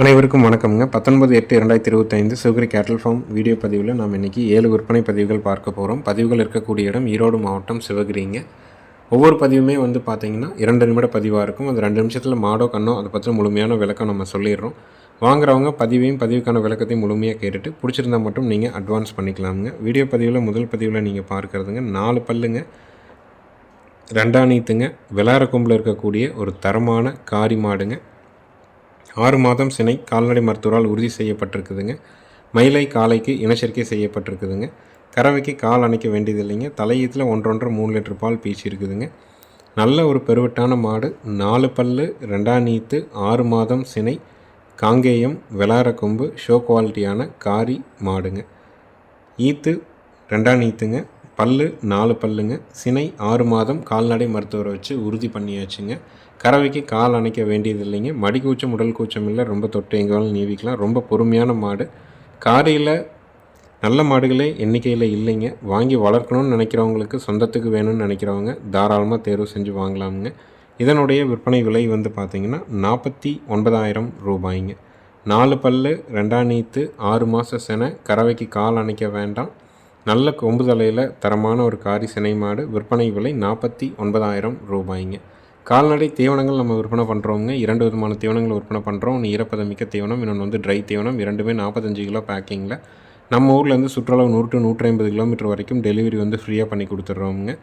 அனைவருக்கும் வணக்கம்ங்க. பத்தொன்பது எட்டு இரண்டாயிரத்தி இருபத்தைந்து சிவகிரி கேட்டல் ஃபார்ம் வீடியோ பதிவில் நாம் இன்றைக்கி ஏழு விற்பனை பதிவுகள் பார்க்க போகிறோம் பதிவுகள் இருக்கக்கூடிய இடம் ஈரோடு மாவட்டம் சிவகிரிங்க. ஒவ்வொரு பதிவுமே வந்து பார்த்திங்கன்னா இரண்டு நிமிட பதிவாக இருக்கும். அது ரெண்டு நிமிஷத்தில் மாடோ கண்ணோ அதை பற்றி முழுமையான விளக்கம் நம்ம சொல்லிடுறோம். வாங்குறவங்க பதிவையும் பதிவுக்கான விளக்கத்தையும் முழுமையாக கேட்டுட்டு பிடிச்சிருந்தா மட்டும் நீங்கள் அட்வான்ஸ் பண்ணிக்கலாமுங்க. வீடியோ பதிவில் முதல் பதிவில் நீங்கள் பார்க்குறதுங்க நாலு பல்லுங்க. ரெண்டாநீத்துங்க நீத்துங்க. கொம்பில் இருக்கக்கூடிய ஒரு தரமான காரி மாடுங்க. ஆறு மாதம் சினை கால்நடை மருத்துவரால் உறுதி செய்யப்பட்டிருக்குதுங்க. மயிலை காலைக்கு இனச்சேர்க்கை செய்யப்பட்டிருக்குதுங்க. கறவைக்கு கால் அணைக்க வேண்டியதில்லைங்க. தலையீத்தில் ஒன்றொன்றரை மூணு லிட்டர் பால் பீச்சிருக்குதுங்க. நல்ல ஒரு பெருவட்டான மாடு. நாலு பல்லு ரெண்டாம் நீத்து ஆறு மாதம் சினை காங்கேயம் வெளார கொம்பு ஷோ குவாலிட்டியான காரி மாடுங்க. ஈத்து ரெண்டாம் நீத்துங்க. பல்லு நாலு பல்லுங்க. சினை ஆறு மாதம் கால்நடை மருத்துவரை வச்சு உறுதி பண்ணியாச்சுங்க. கறவைக்கு கால் அணைக்க வேண்டியது இல்லைங்க மடி கூச்சம் உடல் கூச்சம் இல்லை. ரொம்ப தொட்டு எங்கேனாலும் நீவிக்கலாம். ரொம்ப பொறுமையான மாடு. காரையில் நல்ல மாடுகளே எண்ணிக்கையில் இல்லைங்க. வாங்கி வளர்க்கணும்னு நினைக்கிறவங்களுக்கு சொந்தத்துக்கு வேணும்னு நினைக்கிறவங்க தாராளமாக தேர்வு செஞ்சு வாங்கலாமுங்க. இதனுடைய விற்பனை விலை வந்து பார்த்திங்கன்னா நாற்பத்தி ஒன்பதாயிரம் ரூபாய்ங்க. நாலு பல்லு ரெண்டாம் நீத்து ஆறு மாத செனை. கறவைக்கு கால் அணைக்க வேண்டாம். நல்ல கொம்பு தலையில் தரமான ஒரு காரி சினை மாடு. விற்பனை விலை நாற்பத்தி ஒன்பதாயிரம் ரூபாய்ங்க. கால்நடை தீவனங்கள் நம்ம விற்பனை பண்ணுறோங்க இரண்டு விதமான தீவனங்கள் விற்பனை பண்ணுறோம் ஒன்று ஈரப்பதமிக்க தீவனம் இன்னொன்று வந்து ட்ரை தீவனம். இரண்டுமே நாற்பத்தஞ்சு கிலோ பேக்கிங்கில் நம்ம ஊர்லேருந்து சுற்றுலா நூறு டு நூற்றி ஐம்பது கிலோமீட்டர் வரைக்கும் டெலிவரி வந்து ஃப்ரீயாக பண்ணி கொடுத்துட்றோங்க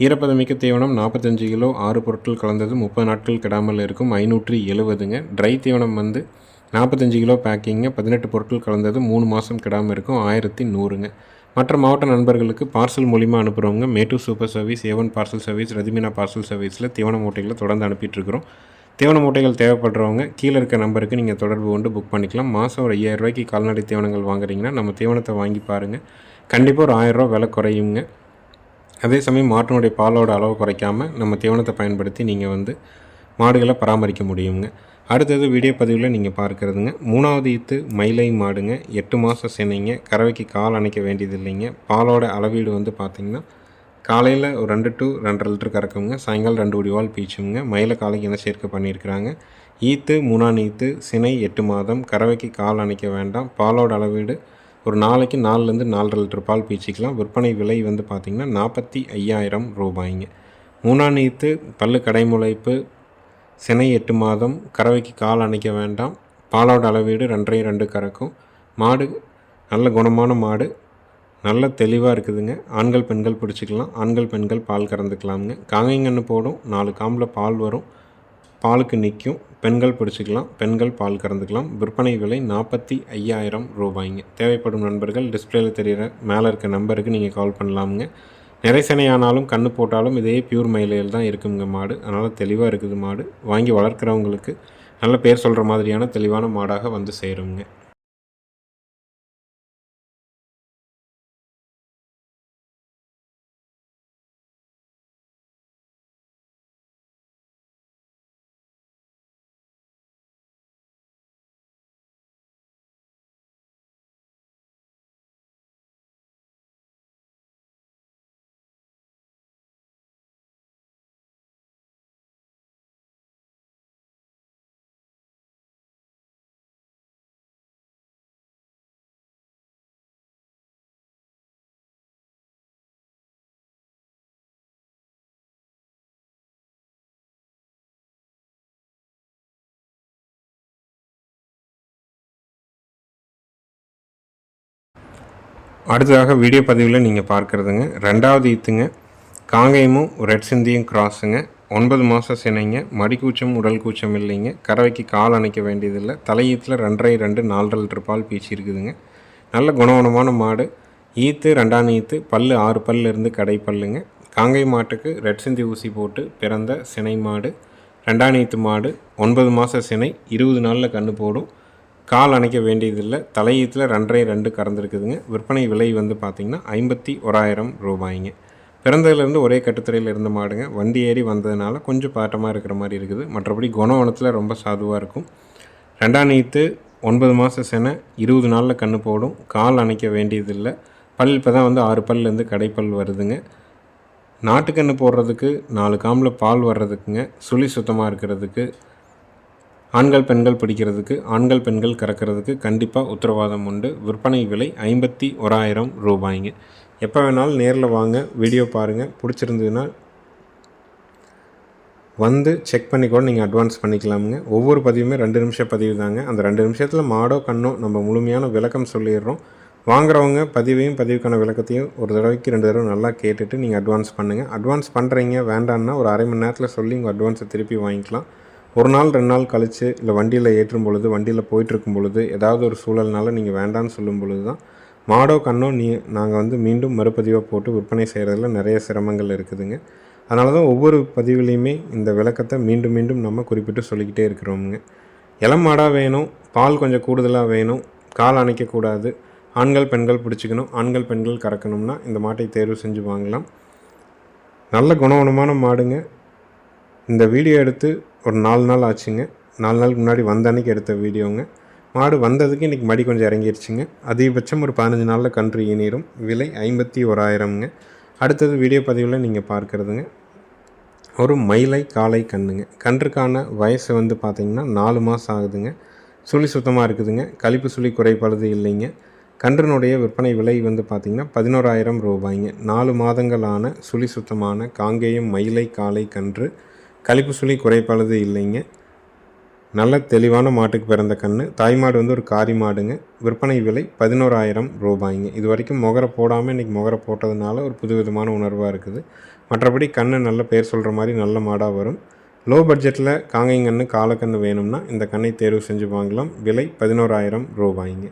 ஈரப்பதமிக்க தீவனம் நாற்பத்தஞ்சு கிலோ ஆறு பொருட்கள் கலந்தது முப்பது நாட்கள் கிடாமல் இருக்கும் ஐநூற்றி எழுபதுங்க. ட்ரை தீவனம் வந்து நாற்பத்தஞ்சு கிலோ பேக்கிங்க பதினெட்டு பொருட்கள் கலந்தது மூணு மாதம் கிடாமல் இருக்கும் ஆயிரத்தி நூறுங்க. மற்ற மாவட்ட நண்பர்களுக்கு பார்சல் மூலிமா அனுப்புகிறவங்க மேட்டூர் சூப்பர் சர்வீஸ் ஏவன் பார்சல் சர்வீஸ் ரதிமினா பார்சல் சர்வீஸில் தீவன மூட்டைகளை தொடர்ந்து அனுப்பிட்டுருக்கிறோம். தீவன மூட்டைகள் தேவைப்படுறவங்க கீழே இருக்க நம்பருக்கு நீங்கள் தொடர்பு கொண்டு புக் பண்ணிக்கலாம். மாதம் ஒரு ஐயாயிரம் ரூபாய்க்கு கால்நடை தீவனங்கள் வாங்குறீங்கன்னா நம்ம தீவனத்தை வாங்கி பாருங்கள் கண்டிப்பாக ஒரு ஆயிரரூவா விலை குறையுங்க. அதே சமயம் மாட்டினுடைய பாலோட அளவு குறைக்காமல் நம்ம தீவனத்தை பயன்படுத்தி நீங்கள் வந்து மாடுகளை பராமரிக்க முடியுங்க. அடுத்தது வீடியோ பதிவில் நீங்கள் பார்க்குறதுங்க. மூணாவது ஈத்து மயிலை மாடுங்க. எட்டு மாதம் சென்னைங்க கறவைக்கு கால் அணைக்க வேண்டியது இல்லைங்க பாலோட அளவீடு வந்து பார்த்திங்கன்னா காலையில் ஒரு ரெண்டு டு ரெண்டரை லிட்டர் கறக்குங்க. சாயங்காலம் ரெண்டு உடிவால் பீச்சுங்க. மயில காலைக்கு என்ன சேர்க்கை பண்ணியிருக்கிறாங்க? ஈத்து மூணாம் ஈத்து சினை எட்டு மாதம். கறவைக்கு கால் அணைக்க வேண்டாம். பாலோட அளவீடு ஒரு நாளைக்கு நாலுலேருந்து நாலரை லிட்டர் பால் பீச்சிக்கலாம். விற்பனை விலை வந்து பார்த்திங்கன்னா நாற்பத்தி ஐயாயிரம் ரூபாய்ங்க. மூணாம் ஈத்து பல்லு கடைமுளைப்பு சினை எட்டு மாதம் கறவைக்கு கால் அணைக்க வேண்டாம். பாலோட அளவீடு ரெண்டரை ரெண்டு கறக்கும். மாடு நல்ல குணமான மாடு. நல்ல தெளிவாக இருக்குதுங்க. ஆண்கள் பெண்கள் பிடிச்சிக்கலாம். ஆண்கள் பெண்கள் பால் கறந்துக்கலாமுங்க. காங்கைங்கன்னு போடும். நாலு காம்பில் பால் வரும். பாலுக்கு நிற்கும் பெண்கள் பிடிச்சிக்கலாம். பெண்கள் பால் கறந்துக்கலாம். விற்பனை விலை நாற்பத்தி ஐயாயிரம் ரூபாய்ங்க. தேவைப்படும் நண்பர்கள் டிஸ்பிளேயில் தெரிகிற மேலே இருக்க நம்பருக்கு நீங்கள் கால் பண்ணலாமுங்க. நிறைசனையானாலும் கண்ணு போட்டாலும் இதே பியூர் மயிலையில் தான் இருக்குங்க மாடு. அதனால் தெளிவாக இருக்குது மாடு. வாங்கி வளர்க்குறவங்களுக்கு நல்ல பேர் சொல்கிற மாதிரியான தெளிவான மாடாக வந்து சேருங்க. அடுத்ததாக வீடியோ பதிவில் நீங்கள் பார்க்குறதுங்க. ரெண்டாவது ஈத்துங்க. காங்கேயமும் ரெட் சிந்தியும் கிராஸுங்க ஒன்பது மாதம் சினைங்க. மடிக்கூச்சம் உடல் கூச்சம் இல்லைங்க. கறவைக்கு கால் அணைக்க வேண்டியதில்லை. தலையீத்தில் ரெண்டரை ரெண்டு நாலரை லிட்டர் பால் பீச்சி இருக்குதுங்க. நல்ல குணகுணமான மாடு. ஈத்து ரெண்டாம் ஈத்து பல்லு ஆறு பல்லு இருந்து கடை பல்லுங்க. காங்கை மாட்டுக்கு ரெட் சிந்தி ஊசி போட்டு பிறந்த சினை மாடு. ரெண்டாம் ஈத்து மாடு ஒன்பது மாத சினை இருபது நாளில் கன்று போடும். கால் அணைக்க வேண்டியதில்லை. தலையீத்தில் ரெண்டரை ரெண்டு கறந்துருக்குதுங்க. விற்பனை விலை வந்து பார்த்திங்கன்னா ஐம்பத்தி ஓராயிரம் ரூபாய்ங்க. பிறந்ததுலேருந்து ஒரே கட்டுத்துறையில் இருந்த மாடுங்க. வண்டி ஏறி வந்ததுனால கொஞ்சம் பாட்டமாக இருக்கிற மாதிரி இருக்குது. மற்றபடி குணவனத்தில் ரொம்ப சாதுவாக இருக்கும். ரெண்டாம் நீத்து ஒன்பது மாதம் சென இருபது நாளில் கன்று போடும். கால் அணைக்க வேண்டியதில்லை. பல் இப்போ தான் வந்து ஆறு பல்லேருந்து கடைப்பல் வருதுங்க. நாட்டுக்கன்று போடுறதுக்கு நாலு காமில் பால் வர்றதுக்குங்க. சுழி சுத்தமாக இருக்கிறதுக்கு ஆண்கள் பெண்கள் பிடிக்கிறதுக்கு ஆண்கள் பெண்கள் கறக்கிறதுக்கு கண்டிப்பாக உத்தரவாதம் உண்டு. விற்பனை விலை ஐம்பத்தி ஓராயிரம் ரூபாய்ங்க. எப்போ வேணாலும் நேரில் வாங்க வீடியோ பாருங்கள் பிடிச்சிருந்ததுன்னா வந்து செக் பண்ணி கூட நீங்கள் அட்வான்ஸ் பண்ணிக்கலாமுங்க. ஒவ்வொரு பதிவுமே ரெண்டு நிமிஷம் பதிவு தாங்க. அந்த ரெண்டு நிமிஷத்தில் மாடோ கண்ணோ நம்ம முழுமையான விளக்கம் சொல்லிடுறோம். வாங்குறவங்க பதிவையும் பதிவுக்கான விளக்கத்தையும் ஒரு தடவைக்கு ரெண்டு தடவை நல்லா கேட்டுட்டு நீங்கள் அட்வான்ஸ் பண்ணுங்கள் அட்வான்ஸ் பண்ணுறீங்க வேண்டான்னா ஒரு அரை மணி நேரத்தில் சொல்லி உங்கள் அட்வான்ஸை திருப்பி வாங்கிக்கலாம். ஒரு நாள் ரெண்டு நாள் கழித்து இல்லை வண்டியில் ஏற்றும் பொழுது வண்டியில் போயிட்டுருக்கும் பொழுது ஏதாவது ஒரு சூழல்னால நீங்கள் வேண்டான்னு சொல்லும் பொழுது தான் மாடோ கண்ணோ நீ நாங்கள் வந்து மீண்டும் மறுபதிவாக போட்டு விற்பனை செய்கிறதுல நிறைய சிரமங்கள் இருக்குதுங்க. அதனால தான் ஒவ்வொரு பதிவுலேயுமே இந்த விளக்கத்தை மீண்டும் மீண்டும் நம்ம குறிப்பிட்டு சொல்லிக்கிட்டே இருக்கிறோமுங்க. இளம் மாடாக வேணும் பால் கொஞ்சம் கூடுதலாக வேணும் கால் அணைக்கக்கூடாது ஆண்கள் பெண்கள் பிடிச்சிக்கணும் ஆண்கள் பெண்கள் கறக்கணும்னா இந்த மாட்டை தேர்வு செஞ்சு வாங்கலாம். நல்ல குணவனமான மாடுங்க. இந்த வீடியோ எடுத்து ஒரு நாலு நாள் ஆச்சுங்க. நாலு நாளுக்கு முன்னாடி வந்த அன்னைக்கு எடுத்த வீடியோங்க. மாடு வந்ததுக்கு இன்றைக்கி மடி கொஞ்சம் இறங்கிருச்சுங்க. அதிகபட்சம் ஒரு பதினஞ்சு நாளில் கன்று ஈனிரும். விலை ஐம்பத்தி ஓராயிரம்ங்க. அடுத்தது வீடியோ பதிவில் நீங்கள் பார்க்குறதுங்க. ஒரு மயிலை காலை கண்ணுங்க கன்றுக்கான வயசு வந்து பார்த்திங்கன்னா நாலு மாதம் ஆகுதுங்க. சுழி சுத்தமாக இருக்குதுங்க. கழிப்பு சுழி குறைபாடு இல்லைங்க. கன்றினுடைய விற்பனை விலை வந்து பார்த்திங்கன்னா பதினோராயிரம் ரூபாய்ங்க. நாலு மாதங்களான சுழி சுத்தமான காங்கேயம் மயிலை காலை கன்று கழிப்பு சுழி குறைபாடு இல்லைங்க. நல்ல தெளிவான மாட்டுக்கு பிறந்த கன்று தாய்மாடு வந்து ஒரு காரி மாடுங்க. விற்பனை விலை பதினோராயிரம் ரூபாய்ங்க. இது வரைக்கும் முகரை போடாமல் இன்றைக்கி முகரை போட்டதுனால ஒரு புதுவிதமான உணர்வாக இருக்குது. மற்றபடி கன்று நல்ல பேர் சொல்கிற மாதிரி நல்ல மாடாக வரும். லோ பட்ஜெட்டில் காங்கைங்கன்று காலக்கன்று வேணும்னா இந்த கண்ணை தேர்வு செஞ்சு வாங்கலாம். விலை பதினோராயிரம் ரூபாய்ங்க.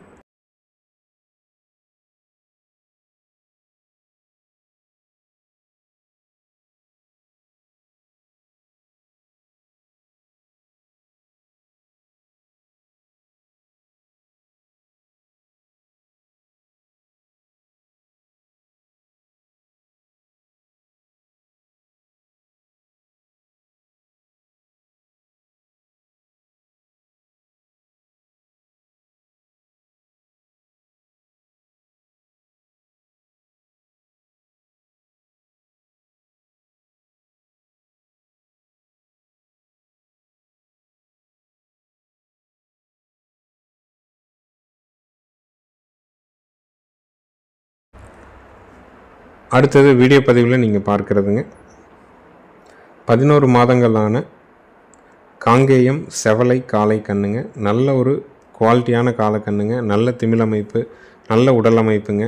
அடுத்தது வீடியோ பதிவில் நீங்கள் பார்க்குறதுங்க. பதினோரு மாதங்களான காங்கேயம் செவலை காளை கண்ணுங்க. நல்ல ஒரு குவாலிட்டியான காளை கண்ணுங்க. நல்ல திமிழமைப்பு நல்ல உடல் அமைப்புங்க.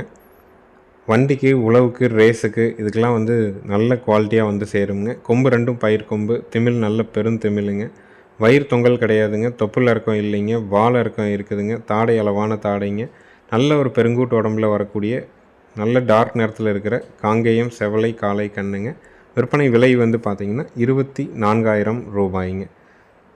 வண்டிக்கு உழவுக்கு ரேஸுக்கு இதுக்கெல்லாம் வந்து நல்ல குவாலிட்டியாக வந்து சேருங்க கொம்பு ரெண்டும் பயிர் கொம்பு திமிழ் நல்ல பெருந்திமிழுங்க வயிறு தொங்கல் கிடையாதுங்க. தொப்புள் இறக்கம் இல்லைங்க. வாழை இறக்கம் இருக்குதுங்க. தாடை அளவான தாடைங்க. நல்ல ஒரு பெருங்கூட்டு உடம்புல வரக்கூடிய நல்ல டார்க் நேரத்தில் இருக்கிற காங்கேயம் செவலை காளை கண்ணுங்க. விற்பனை விலை வந்து பார்த்திங்கன்னா இருபத்தி நான்காயிரம் ரூபாய்ங்க.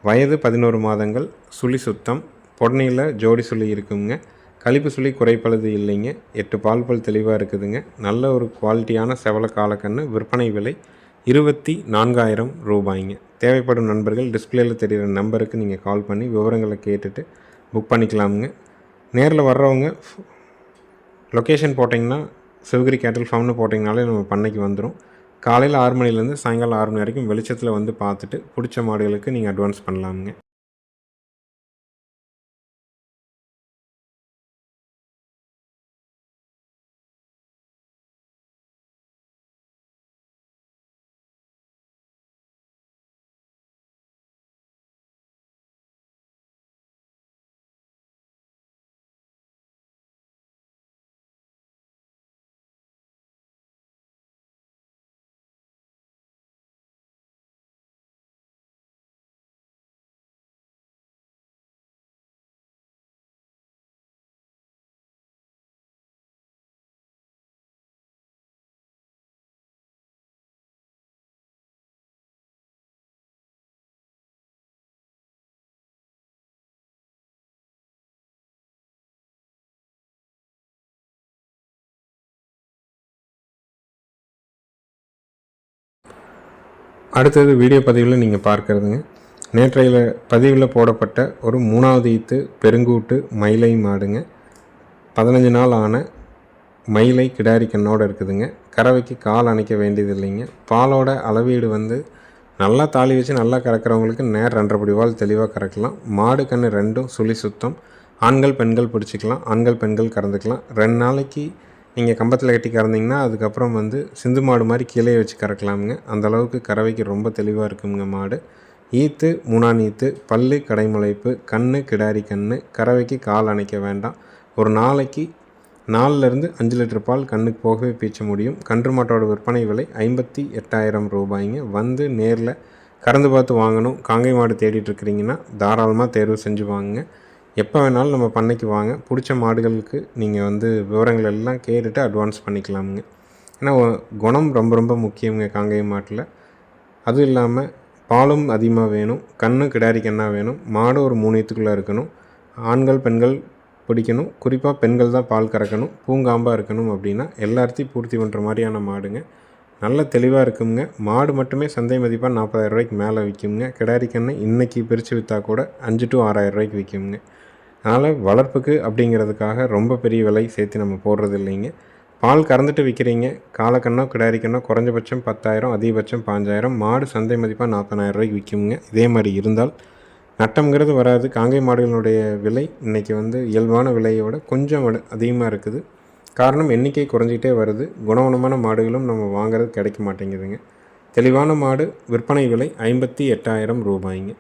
வயது பதினோரு மாதங்கள் சுழி சுத்தம் பொடனையில் ஜோடி சுழி இருக்குங்க. கழிப்பு சுழி குறைப்பழுது இல்லைங்க. எட்டு பால் பல் தெளிவாக இருக்குதுங்க. நல்ல ஒரு குவாலிட்டியான செவல காலக்கன்று விற்பனை விலை இருபத்தி நான்காயிரம் ரூபாய்ங்க. தேவைப்படும் நண்பர்கள் டிஸ்பிளேயில் தெரிகிற நம்பருக்கு நீங்கள் கால் பண்ணி விவரங்களை கேட்டுட்டு புக் பண்ணிக்கலாமுங்க. நேரில் வர்றவங்க லொக்கேஷன் போட்டிங்கன்னா சிவகிரி கேட்டல் ஃபார்ம்னு போட்டிங்கனாலே நம்ம பண்ணைக்கு வந்துடும் காலையில் ஆறு மணிலேருந்து சாயங்காலம் ஆறு மணி வரைக்கும் வெளிச்சத்தில் வந்து பார்த்துட்டு பிடிச்ச மாடுகளுக்கு நீங்கள் அட்வான்ஸ் பண்ணலாமுங்க. அடுத்தது வீடியோ பதிவில் நீங்கள் பார்க்குறதுங்க. நேற்றையில் பதிவில் போடப்பட்ட ஒரு மூணாவது ஈத்து பெருங்கூட்டு மயிலை மாடுங்க. பதினஞ்சு நாள் ஆன மயிலை கிடாரி கண்ணோடு இருக்குதுங்க. கறவைக்கு கால் அணைக்க வேண்டியது இல்லைங்க பாலோட அளவீடு வந்து நல்லா தாலி வச்சு நல்லா கறக்கிறவங்களுக்கு நேர் ரெண்டரை படி வால் தெளிவாக கறக்கலாம். மாடு கன்று ரெண்டும் சுழி சுத்தம். ஆண்கள் பெண்கள் பிடிச்சிக்கலாம். ஆண்கள் பெண்கள் கறந்துக்கலாம். ரெண்டு நாளைக்கு நீங்கள் கம்பத்தில் கட்டி கறந்தீங்கன்னா அதுக்கப்புறம் வந்து சிந்து மாடு மாதிரி கீழே வச்சு கறக்கலாமுங்க. அந்த அளவுக்கு கறவைக்கு ரொம்ப தெளிவாக இருக்குங்க மாடு. ஈத்து மூணான் ஈத்து பல்லு கடைமுளைப்பு கண்ணு கிடாரி கண்ணு கறவைக்கு கால் அணைக்க வேண்டாம். ஒரு நாளைக்கு நாலுலேருந்து அஞ்சு லிட்டர் பால் கண்ணுக்கு போகவே பீச்ச முடியும். கன்று மாட்டோட விற்பனை விலை ஐம்பத்தி எட்டாயிரம் ரூபாய்ங்க. வந்து நேரில் கறந்து பார்த்து வாங்கணும். காங்கை மாடு தேடிட்டு இருக்கிறீங்கன்னா தாராளமாக தேர்வு செஞ்சு வாங்குங்க. எப்போ வேணாலும் நம்ம பண்ணைக்கு வாங்க. பிடிச்ச மாடுகளுக்கு நீங்கள் வந்து விவரங்கள் எல்லாம் கேட்டுட்டு அட்வான்ஸ் பண்ணிக்கலாமுங்க. ஏன்னா குணம் ரொம்ப ரொம்ப முக்கியங்க காங்கேய மாட்டில். அதுவும் இல்லாமல் பாலும் அதிகமாக வேணும். கண்ணு கிடாரி கண்ணா வேணும். மாடு ஒரு மூணியத்துக்குள்ளே இருக்கணும். ஆண்கள் பெண்கள் பிடிக்கணும். குறிப்பாக பெண்கள் தான் பால் கறக்கணும். பூங்காம்பாக இருக்கணும் அப்படின்னா எல்லாத்தையும் பூர்த்தி பண்ணுற மாதிரியான மாடுங்க. நல்ல தெளிவாக இருக்குங்க. மாடு மட்டுமே சந்தை மதிப்பாக நாற்பதாயிரம் ரூபாய்க்கு மேலே விற்குங்க கிடாரி கண்ணை இன்றைக்கி பிரித்து விற்றா கூட அஞ்சு டு ஆறாயிரம் ரூபாய்க்கு விற்குங்க அதனால் வளர்ப்புக்கு அப்படிங்கிறதுக்காக ரொம்ப பெரிய விலை சேர்த்து நம்ம போடுறது இல்லைங்க. பால் கறந்துட்டு விற்கிறீங்க காலக்கண்ணோ கிடாரி கண்ணோ குறைஞ்சபட்சம் பத்தாயிரம் அதிகபட்சம் பாஞ்சாயிரம் மாடு சந்தை மதிப்பாக நாற்பதாயிரம் ரூபாய்க்கு விற்குங்க இதே மாதிரி இருந்தால் நட்டம்ங்கிறது வராது. காங்கை மாடுகளுடைய விலை இன்றைக்கி வந்து இயல்பான விலையை விட கொஞ்சம் அதிகமாக இருக்குது. காரணம் எண்ணிக்கை குறைஞ்சிக்கிட்டே வருது. குணகுணமான மாடுகளும் நம்ம வாங்குறது கிடைக்க மாட்டேங்குதுங்க. தெளிவான மாடு விற்பனை விலை ஐம்பத்தி எட்டாயிரம் ரூபாய்ங்க.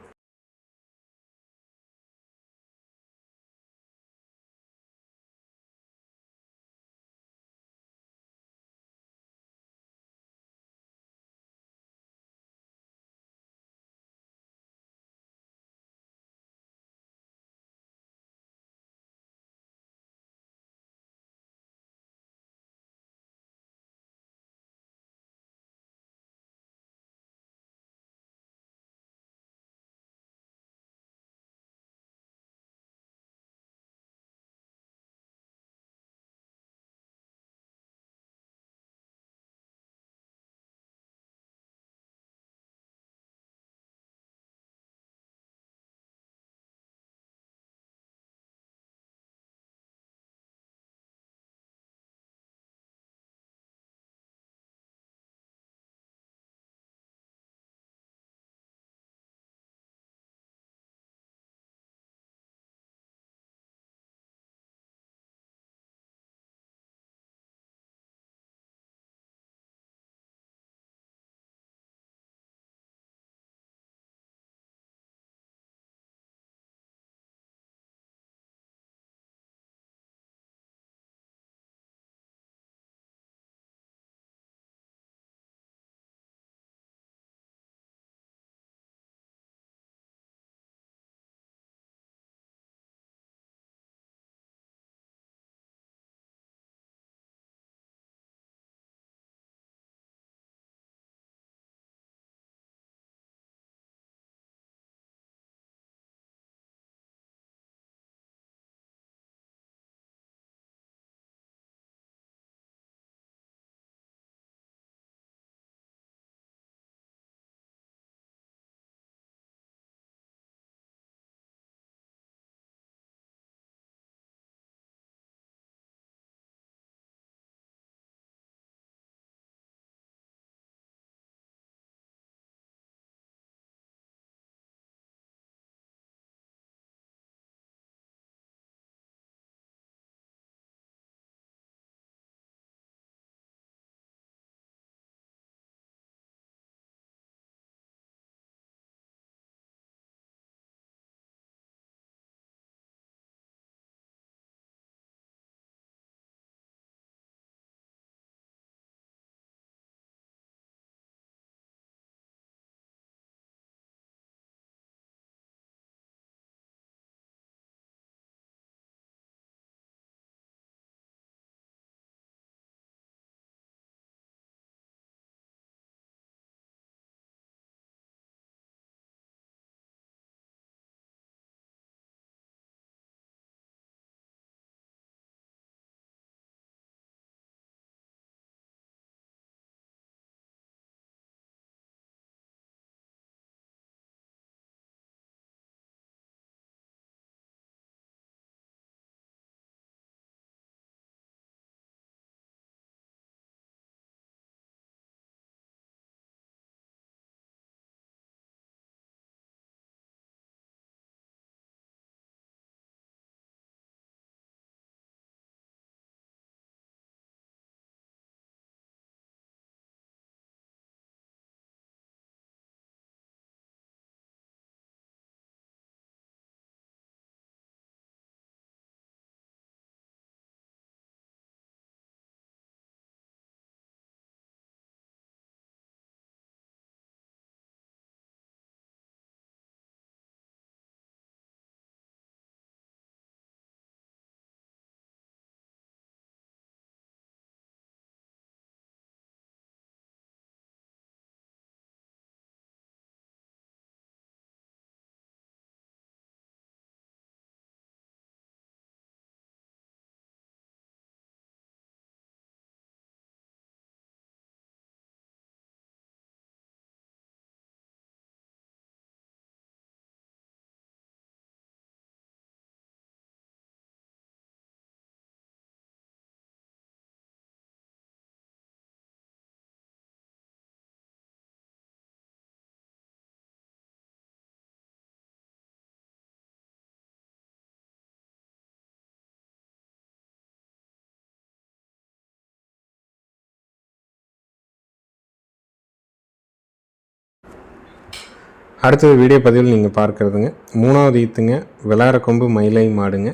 அடுத்தது வீடியோ பதிவில் நீங்கள் பார்க்குறதுங்க. மூணாவது ஈத்துங்க விளாட கொம்பு மயிலை மாடுங்க.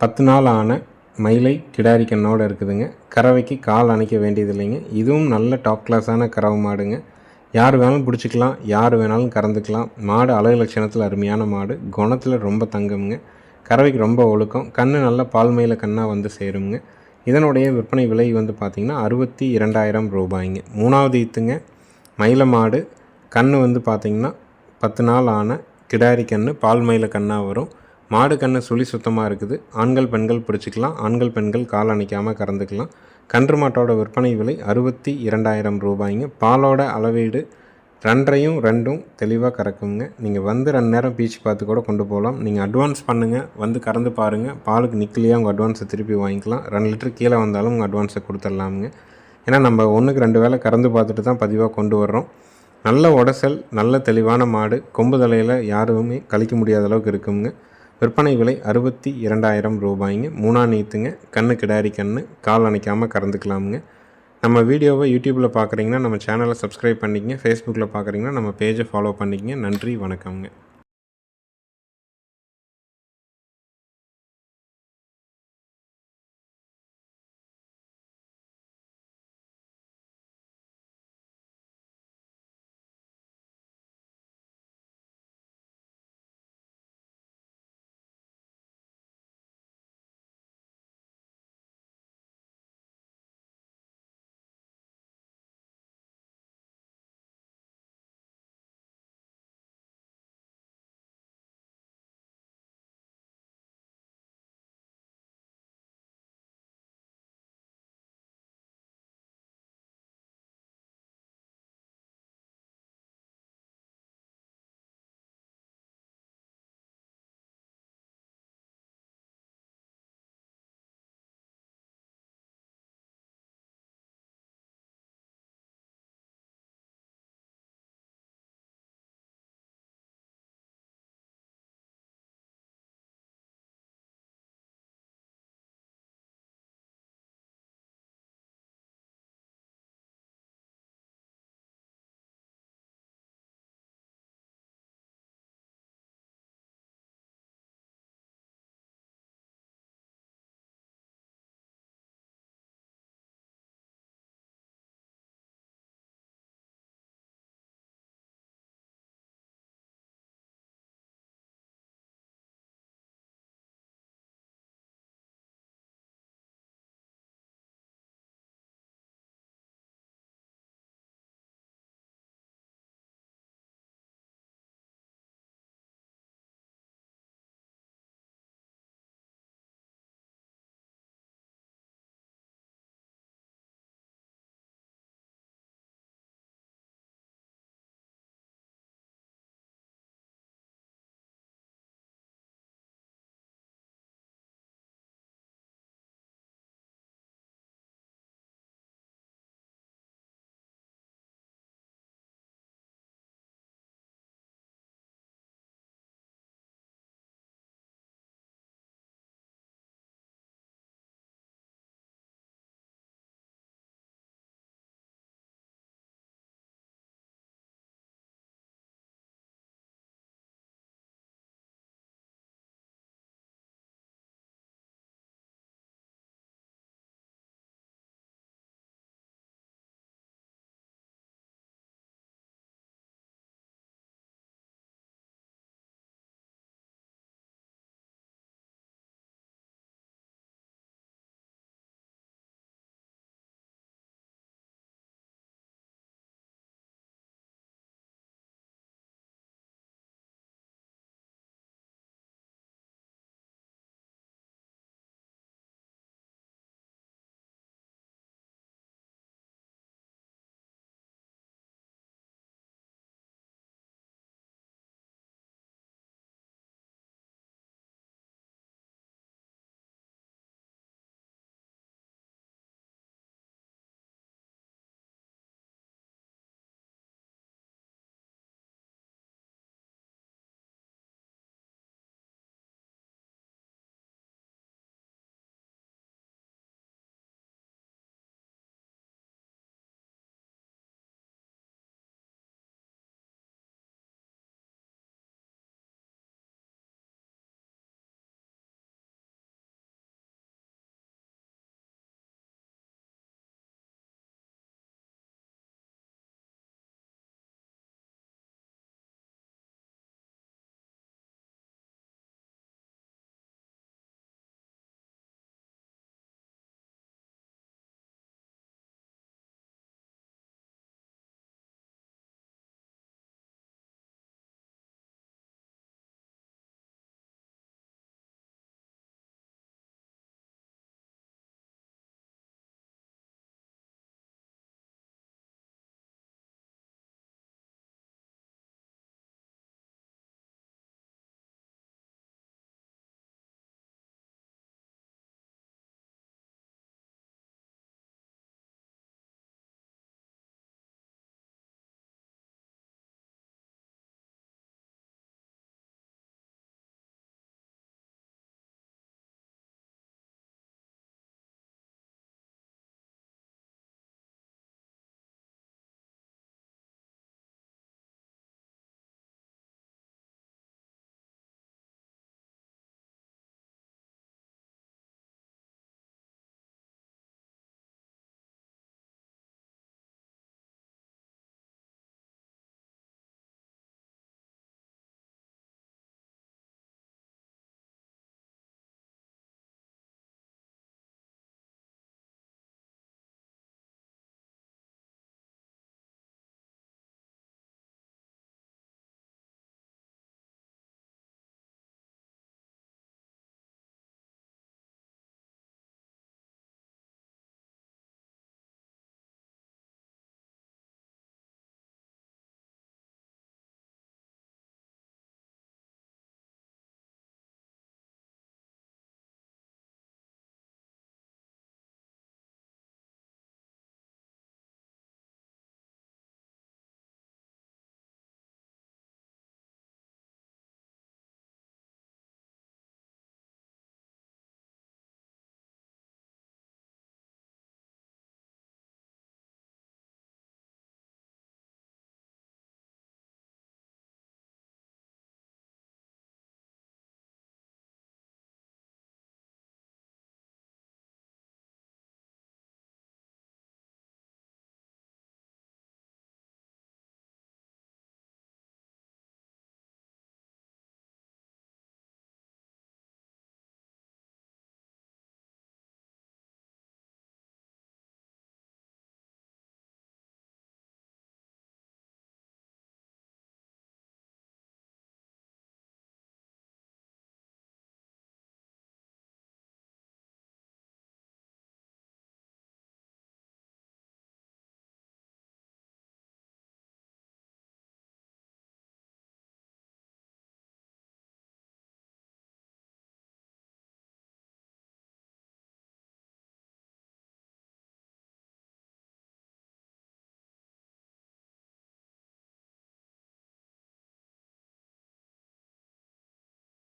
பத்து நாள் ஆன மயிலை கிடாரி கண்ணோடு இருக்குதுங்க. கறவைக்கு கால் அணைக்க வேண்டியது இல்லைங்க இதுவும் நல்ல டாப் கிளாஸான கறவை மாடுங்க. யார் வேணாலும் பிடிச்சிக்கலாம் யார் வேணாலும் கறந்துக்கலாம். மாடு அழகு லட்சணத்தில் அருமையான மாடு. குணத்தில் ரொம்ப தங்கமுங்க. கறவைக்கு ரொம்ப ஒழுக்கம். கண் நல்ல பால்மையில் கண்ணாக வந்து சேருங்க இதனுடைய விற்பனை விலை வந்து பார்த்திங்கன்னா அறுபத்தி இரண்டாயிரம் ரூபாய்ங்க. மூணாவது ஈத்துங்க மயில மாடு. கண் வந்து பார்த்திங்கன்னா பத்து நாள் ஆன கிடாரி கன்று பால் மயில கண்ணாக வரும். மாடு கன்று சுழி சுத்தமாக இருக்குது. ஆண்கள் பெண்கள் பிடிச்சிக்கலாம். ஆண்கள் பெண்கள் கால் அணைக்காமல் கறந்துக்கலாம். கன்று மாட்டோட விற்பனை விலை அறுபத்தி இரண்டாயிரம் ரூபாய்ங்க. பாலோட அளவீடு ரெண்டரையும் ரெண்டும் தெளிவாக கறக்குங்க. நீங்கள் வந்து ரெண்டு நேரம் பீச்சு பார்த்து கூட கொண்டு போகலாம். நீங்கள் அட்வான்ஸ் பண்ணுங்கள் வந்து கறந்து பாருங்கள் பாலுக்கு நிற்கலையா உங்கள் அட்வான்ஸை திருப்பி வாங்கிக்கலாம். ரெண்டு லிட்டர் கீழே வந்தாலும் உங்கள் அட்வான்ஸை கொடுத்துடலாமுங்க. ஏன்னா நம்ம ஒன்றுக்கு ரெண்டு வேளை கறந்து பார்த்துட்டு தான் பதிவாக கொண்டு வர்றோம். நல்ல உடசல் நல்ல தெளிவான மாடு கொம்பு தலையில் யாருமே கழிக்க முடியாத அளவுக்கு இருக்குங்க. விற்பனை விலை அறுபத்தி இரண்டாயிரம் ரூபாய்ங்க. மூணா நீத்துங்க. கண்ணு கிடாரி கண்ணு. கால் அணைக்காமல் கறந்துக்கலாமுங்க. நம்ம வீடியோவை யூடியூப்பில் பார்க்குறீங்கன்னா நம்ம சேனலை சப்ஸ்கிரைப் பண்ணிக்கங்க. ஃபேஸ்புக்கில் பார்க்குறீங்கன்னா நம்ம பேஜை ஃபாலோ பண்ணிக்கங்க. நன்றி வணக்கம்ங்க.